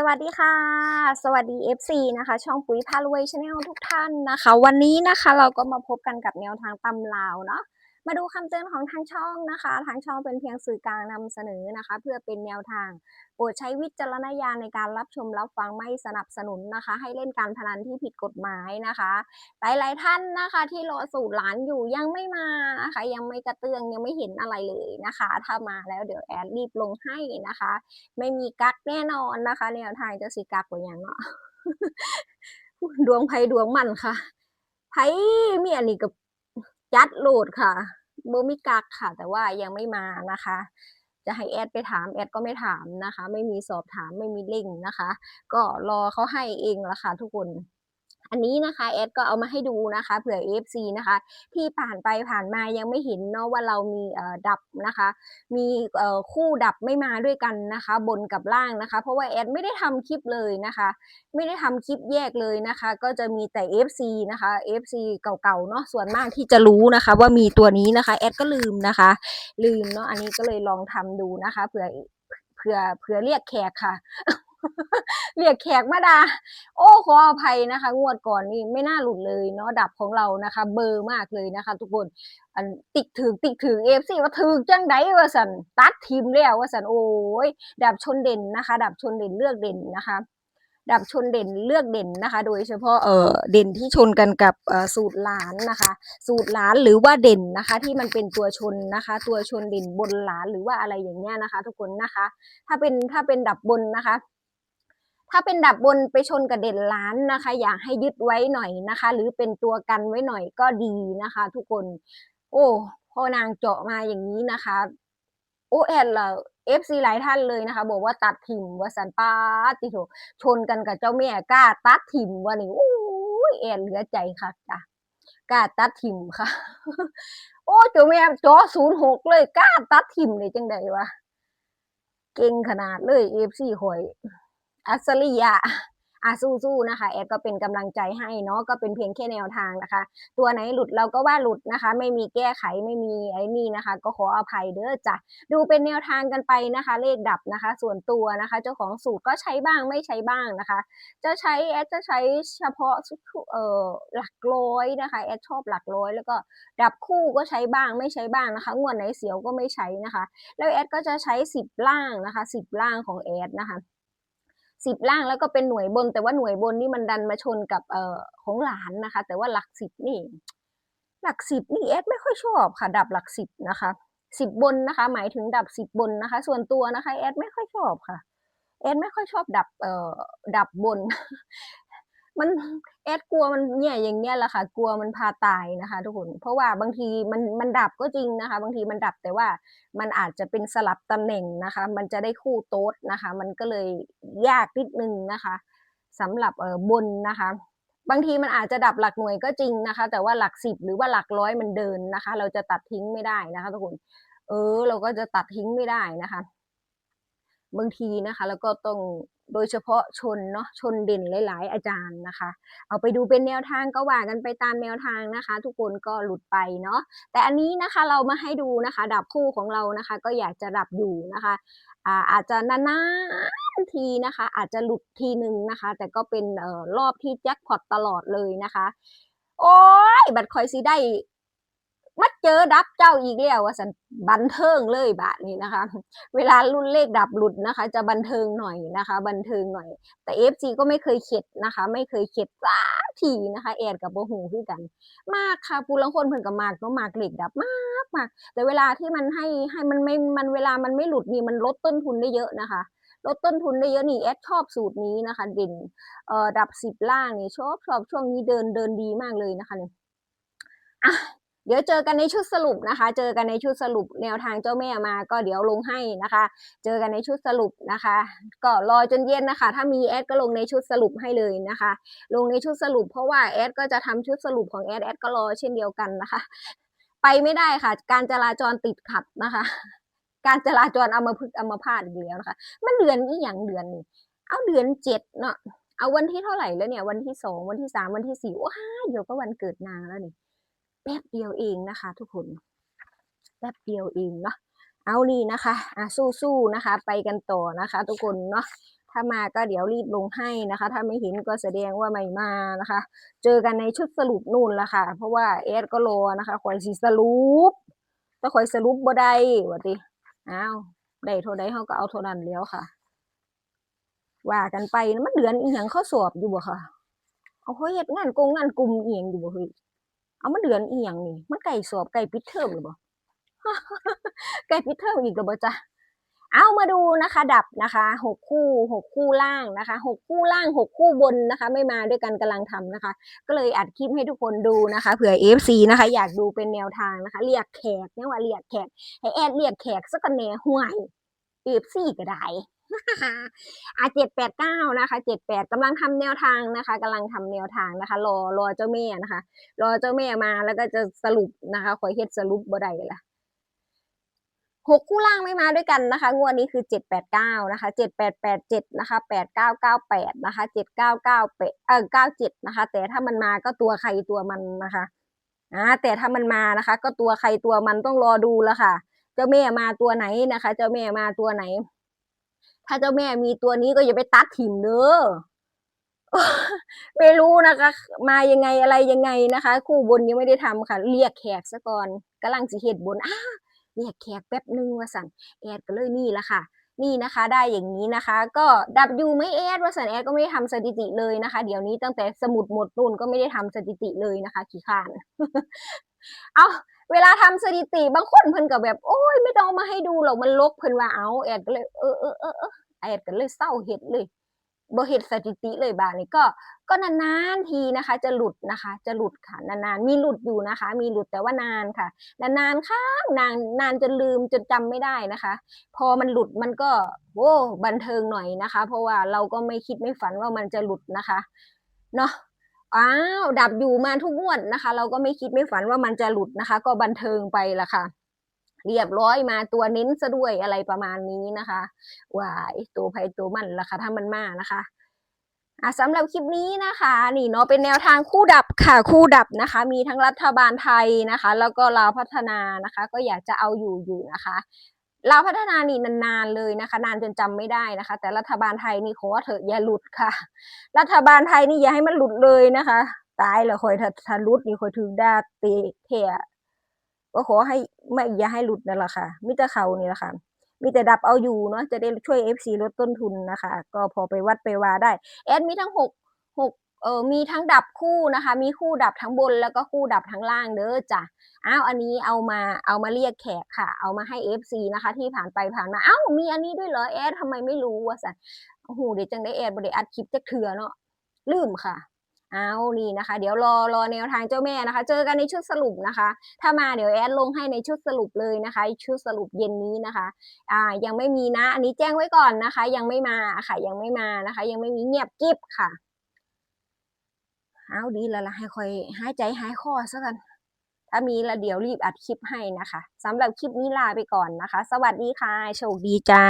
สวัสดีค่ะ สวัสดี FC นะคะ ช่องปุ๋ยพารวยชาแนลทุกท่านนะคะ วันนี้นะคะเราก็มาพบกันกับแนวทางตำลาวเนาะ มาดูคำเตือนของทางช่องนะคะ ทางช่องเป็นเพียงสื่อกลางนำเสนอนะคะ เพื่อเป็นแนวทางโปรดใช้วิจารณญาณในการรับชมรับฟังไม่สนับสนุนนะคะ ให้เล่นการพนันที่ผิดกฎหมายนะคะ หลาย ๆ ท่านนะคะที่รอสูตรหลานอยู่ยังไม่มานะคะ ยังไม่กระเตื้องยังไม่เห็นอะไรเลยนะคะ ถ้ามาแล้วเดี๋ยวแอดรีบลงให้นะคะ ไม่มีกักแน่นอนนะคะ แนวทางจะสิกักกว่าอย่างเนาะดวงไพ่ดวงมันค่ะไพ่มีอันนี้กับ ยัดโหลดค่ะโบมิกักค่ะ แต่ว่ายังไม่มานะคะ จะให้แอดไปถามแอดก็ไม่ถามนะคะ ไม่มีสอบถามไม่มีเล่งนะคะ ก็รอเขาให้เองละค่ะทุกคน อันนี้นะคะแอดก็เอามาให้ดูนะคะเผื่อ FC นะคะ ที่ผ่านไปผ่านมายังไม่เห็นเนาะว่าเรามีดับนะคะ มีคู่ดับไม่มาด้วยกันนะคะ บนกับล่างนะคะ เพราะว่าแอดไม่ได้ทำคลิปเลยนะคะ ไม่ได้ทำคลิปแยกเลยนะคะ ก็จะมีแต่ FC นะคะ FC เก่าๆเนาะส่วนมากที่จะรู้นะคะ ว่ามีตัวนี้นะคะแอดก็ลืมนะคะ ลืมเนาะอันนี้ก็เลยลองทำดูนะคะเผื่อเผื่อเผื่อเรียกแขกค่ะ เรียกแขกมาดา โอ้ขออภัยนะคะ งวดก่อนนี่ไม่น่าหลุดเลยเนาะดับของเรานะคะ เบอร์มากเลยนะคะ ทุกคนอันติกถึงติกถึงเอฟซีว่าถึงจังไดว่าสันตัดทีมแล้วว่าสันโอ้ยดับชนเด่นนะคะ ดับชนเด่นเลือกเด่นนะคะ ดับชนเด่นเลือกเด่นนะคะ โดยเฉพาะเออเด่นที่ชนกันกับสูตรหลานนะคะ สูตรหลานหรือว่าเด่นนะคะ ที่มันเป็นตัวชนนะคะ ตัวชนเด่นบนหลานหรือว่าอะไรอย่างเงี้ยนะคะ ทุกคนนะคะ ถ้าเป็นถ้าเป็นดับบนนะคะ ถ้าเป็นดับบนไปชนกับเด่นล้านนะคะ อยากให้ยึดไว้หน่อยนะคะ หรือเป็นตัวกันไว้หน่อยก็ดีนะคะ ทุกคน โอ้พอนางเจาะมาอย่างนี้นะคะ โอแอนเราเอฟซีหลายท่านเลยนะคะ บอกว่าตัดถิ่มว่าสันป้าติโถชนกันกับเจ้าแม่กล้าตัดถิ่มว่านี่โอ้ยแอนเหลือใจค่ะจ้ะกล้าตัดถิ่มค่ะ โอ้เจ้าแม่จอศูนย์หกเลยกล้าตัดถิ่มเลยจังใดวะเก่งขนาดเลยเอฟซีหอย อัศริยะอาสู้ๆนะคะแอดก็เป็นกำลังใจให้เนาะก็เป็นเพียงแค่แนวทางนะคะ ตัวไหนหลุดเราก็ว่าหลุดนะคะ ไม่มีแก้ไขไม่มีไอ้นี่นะคะ ก็ขออภัยเด้อจ้ะดูเป็นแนวทางกันไปนะคะ เลขดับนะคะ ส่วนตัวนะคะ เจ้าของสูตรก็ใช้บ้างไม่ใช้บ้างนะคะ จะใช้แอดจะใช้เฉพาะเอ่อหลักร้อยนะคะแอดชอบหลักร้อยแล้วก็ดับคู่ก็ใช้บ้างไม่ใช้บ้างนะคะงวดไหนเสียวก็ไม่ใช้นะคะ แล้วแอดก็จะใช้สิบล่างนะคะสิบล่างของแอดนะคะ สิบล่างแล้วก็เป็นหน่วยบน แต่ว่าหน่วยบนนี่มันดันมาชนกับเอ่อของหลานนะคะ แต่ว่าหลักสิบนี่ หลักสิบนี่แอดไม่ค่อยชอบค่ะ ดับหลักสิบนะคะสิบบนนะคะ หมายถึงดับสิบบนนะคะ ส่วนตัวนะคะแอดไม่ค่อยชอบค่ะแอดไม่ค่อยชอบดับเอ่อดับบน มันแอดกลัวมันเนี่ยอย่างเงี้ยแหละค่ะ กลัวมันพาตายนะคะ ทุกคน เพราะว่าบางทีมันมันดับก็จริงนะคะ บางทีมันดับแต่ว่ามันอาจจะเป็นสลับตำแหน่งนะคะ มันจะได้คู่โต๊ดนะคะ มันก็เลยยากนิดนึงนะคะสำหรับเออบนนะคะบางทีมันอาจจะดับหลักหน่วยก็จริงนะคะ แต่ว่าหลักสิบหรือว่าหลักร้อยมันเดินนะคะ เราจะตัดทิ้งไม่ได้นะคะทุกคน เออ เราก็จะตัดทิ้งไม่ได้นะคะ บางทีนะคะ แล้วก็ต้องโดยเฉพาะชนเนาะชนเด่นหลาย ๆ อาจารย์นะคะ เอาไปดูเป็นแนวทางก็ว่ากันไปตามแนวทางนะคะ ทุกคนก็หลุดไปเนาะแต่อันนี้นะคะเรามาให้ดูนะคะ ดับคู่ของเรานะคะ ก็อยากจะดับอยู่นะคะอาอาจจะนานๆทีนะคะ อาจจะหลุดทีหนึ่งนะคะ แต่ก็เป็นออรอบที่แจ็คพอตตลอดเลยนะคะ โอ้ยบัตรคอยสิได้ มาเจอดับเจ้าอีกแล้วว่าสันบันเทิงเลยบาทนี้นะคะ เวลารุ่นเลขดับหลุดนะคะ จะบันเทิงหน่อยนะคะ บันเทิงหน่อย แต่ FC ก็ไม่เคยเข็ดนะคะ ไม่เคยเข็ดสักทีนะคะแอดกับโบหูคือกัน มากค่ะผู้ลังคนเพิ่นกับมากเนาะมากเหล็กดับมากมากแต่เวลาที่มันให้ให้มันไม่มันเวลามันไม่หลุดนี่มันลดต้นทุนได้เยอะนะคะลดต้นทุนได้เยอะนี่แอดชอบสูตรนี้นะคะเด่นเอ่อดับสิบล่างนี่ชอบชอบช่วงนี้เดินเดินดีมากเลยนะคะเนี่ยอะ เดี๋ยวเจอกันในชุดสรุปนะคะ เจอกันในชุดสรุปแนวทางเจ้าแม่มา ก็เดี๋ยวลงให้นะคะ เจอกันในชุดสรุปนะคะ ก็รอจนเย็นนะคะ ถ้ามีแอดก็ลงในชุดสรุปให้เลยนะคะ ลงในชุดสรุปเพราะว่าแอดก็จะทำชุดสรุปของแอดแอดก็รอเช่นเดียวกันนะคะ ไปไม่ได้ค่ะ การจราจรติดขัดนะคะ การจราจรเอามาพึกเอามาพาดอีกแล้วนะคะ มันเดือนนี้อย่างเดือนนี้เอาเดือนเจ็ดเนาะเอาวันที่เท่าไหร่แล้วเนี่ย วันที่สองวันที่สามวันที่สี่ว้าเดี๋ยวก็วันเกิดนางแล้วนี่ แป๊บเดียวเองนะคะ ทุกคน แป๊บเดียวเองเนาะเอานี่นะคะอะสู้ๆนะคะ ไปกันต่อนะคะ ทุกคนเนาะถ้ามาก็เดี๋ยวรีบลงให้นะคะ ถ้าไม่เห็นก็แสดงว่าไม่มานะคะ เจอกันในชุดสรุปนู่นละค่ะ เพราะว่าเอสก็รอนะคะคอยสิสรุปถ้าคอยสรุปบ่ได้ว่าติอ้าวได้เท่าใดเฮาก็เอาเท่านั้นแล้วค่ะ ว่ากันไปมันเดือนอีหยังเขาสอบอยู่บ่ค่ะ เอาเขาเฮ็ดงานกงงานกลุ่มเอียงอยู่บ่เฮ้ย เอามันเดือนอีหยังนี่ มันใกล้สอบใกล้ปิดเทอมหรือบ่ใกล้ปิดเทอมอีกแล้วบ่จ๊ะเอามาดูนะคะดับนะคะหกคู่หกคู่ล่างนะคะหกคู่ล่างหกคู่บนนะคะ ไม่มาด้วยกันกำลังทำนะคะ ก็เลยอัดคลิปให้ทุกคนดูนะคะเผื่อ FC นะคะ อยากดูเป็นแนวทางนะคะ เรียกแขกเนี่ยว่าเรียกแขกให้แอดเรียกแขกสักกันแหน่ห่วย FC ก็ได้ อะเจ็ดแปดเก้านะคะเจ็ดแปดกำลังทำแนวทางนะคะกำลังทำแนวทางนะคะ รอรอเจ้าแม่นะคะ รอเจ้าแม่มาแล้วก็จะสรุปนะคะคอยเฮ็ดสรุปบ่ได้ละหกคู่ล่างไม่มาด้วยกันนะคะ งวดนี้คือเจ็ดแปดเก้านะคะเจ็ดแปดแปดเจ็ดนะคะแปดเก้าเก้าแปดนะคะเจ็ดเก้าเก้าแปดเออเก้าเจ็ดนะคะ แต่ถ้ามันมาก็ตัวใครตัวมันนะคะอ่าแต่ถ้ามันมานะคะ ก็ตัวใครตัวมันต้องรอดูแล้วค่ะ เจ้าแม่มาตัวไหนนะคะ เจ้าแม่มาตัวไหน ถ้าเจ้าแม่มีตัวนี้ก็อย่าไปตัดถิ่มเด้อไม่รู้นะคะ มายังไงอะไรยังไงนะคะ คู่บนยังไม่ได้ทำค่ะ เรียกแขกซะก่อนกำลังสิเฮ็ดบนอ้าเรียกแขกแป๊บนึงว่าสันแอดก็เลยนี่ละค่ะ นี่นะคะ ได้อย่างนี้นะคะ ก็ดับยูไม่แอดว่าสันแอดก็ไม่ได้ทำสถิติเลยนะคะ เดี๋ยวนี้ตั้งแต่สมุดหมดนุ่นก็ไม่ได้ทำสถิติเลยนะคะ ขี้ขาน เอา เวลาทำสถิติบางคนเพิ่นก็แบบ โอ้ยไม่ต้องมาให้ดูหรอกมันลกเพิ่นว่าเอาแอดก็เลยเออเออเออเออแอดก็เลยเศร้าเฮ็ดเลยบ่เฮ็ดสถิติเลยบาดนี้ก็ ก็นานๆทีนะคะ จะหลุดนะคะ จะหลุดค่ะนานๆมีหลุดอยู่นะคะ มีหลุดแต่ว่านานค่ะ นานๆค่ะนานนานจนลืมจนจำไม่ได้นะคะ พอมันหลุดมันก็โว้บันเทิงหน่อยนะคะ เพราะว่าเราก็ไม่คิดไม่ฝันว่ามันจะหลุดนะคะเนาะ อ้าวดับอยู่มาทุกงวดนะคะ เราก็ไม่คิดไม่ฝันว่ามันจะหลุดนะคะ ก็บันเทิงไปละค่ะ เรียบร้อยมาตัวเน้นซะด้วยอะไรประมาณนี้นะคะวายตัวไพตัวมันละค่ะถ้ามันมานะคะอะสำหรับคลิปนี้นะคะ นี่เนาะเป็นแนวทางคู่ดับค่ะคู่ดับนะคะ มีทั้งรัฐบาลไทยนะคะ แล้วก็ลาวพัฒนานะคะ ก็อยากจะเอาอยู่อยู่นะคะ ลาพัฒนานี่นานๆเลยนะคะ นานจนจำไม่ได้นะคะ แต่รัฐบาลไทยนี่ขอเถอะอย่าหลุดค่ะ รัฐบาลไทยนี่อย่าให้มันหลุดเลยนะคะ ตายแล้วคอยถ้าถ้าหลุดนี่คอยถึงด่าเตะก็ขอให้ไม่อย่าให้หลุดนั่นแหละค่ะมิตรเขานี่แหละค่ะมีแต่ดับเอาอยู่เนาะจะได้ช่วย FC ลดต้นทุนนะคะ ก็พอไปวัดไปวาได้ แอดมีทั้งหกหก เออมีทั้งดับคู่นะคะ มีคู่ดับทั้งบนแล้วก็คู่ดับทั้งล่างเด้อจ้ะอ้าวอันนี้เอามาเอามาเรียกแขกค่ะ เอามาให้ FC นะคะ ที่ผ่านไปผ่านมาอ้าวมีอันนี้ด้วยเหรอแอดทำไมไม่รู้วะสันโอ้โหเดี๋ยวจังได้แอดบริอัดคลิปจักเถื่อเนาะลืมค่ะเอานี่นะคะ เดี๋ยวรอรอแนวทางเจ้าแม่นะคะ เจอกันในชุดสรุปนะคะ ถ้ามาเดี๋ยวแอดลงให้ในชุดสรุปเลยนะคะ ชุดสรุปเย็นนี้นะคะ อ่า ยังไม่มีนะ อันนี้แจ้งไว้ก่อนนะคะ ยังไม่มาค่ะ ยังไม่มานะคะ ยังไม่มีเงียบกิ๊บค่ะ เอาดีแล้วล่ะให้คอยหายใจหายคอซะกัน ถ้ามีละเดี๋ยวรีบอัดคลิปให้นะคะสำหรับคลิปนี้ลาไปก่อนนะคะ สวัสดีค่ะ โชคดีจ้า